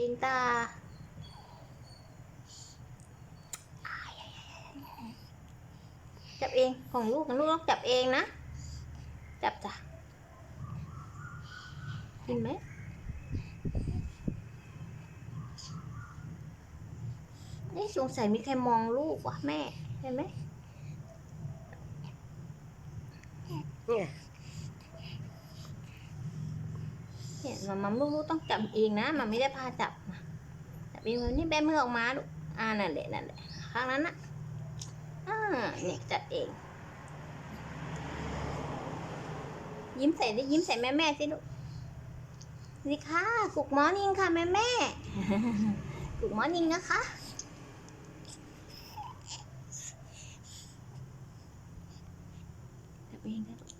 เองตาจับเองของลูกของลูกต้องจับเองนะ จับจ้ะกินไหมนี่สงสัยมีใครมองลูกวะแม่ เห็นไหมเนี่ย เนี่ยมามัมลูกต้องจับเองนะมันไม่ได้พาจับจับเองนี่แบมือออกมาลูกอ่านั่นแหละนั่นแหละข้างนั้นนะอ่าเนี่ยจับเอง ยิ้มใส่ดิยิ้มใส่แม่แม่สิลูกสิค่ะกุกมอนิ่งค่ะแม่แม่กุกมอนิ่งนะคะจับเองนะลูก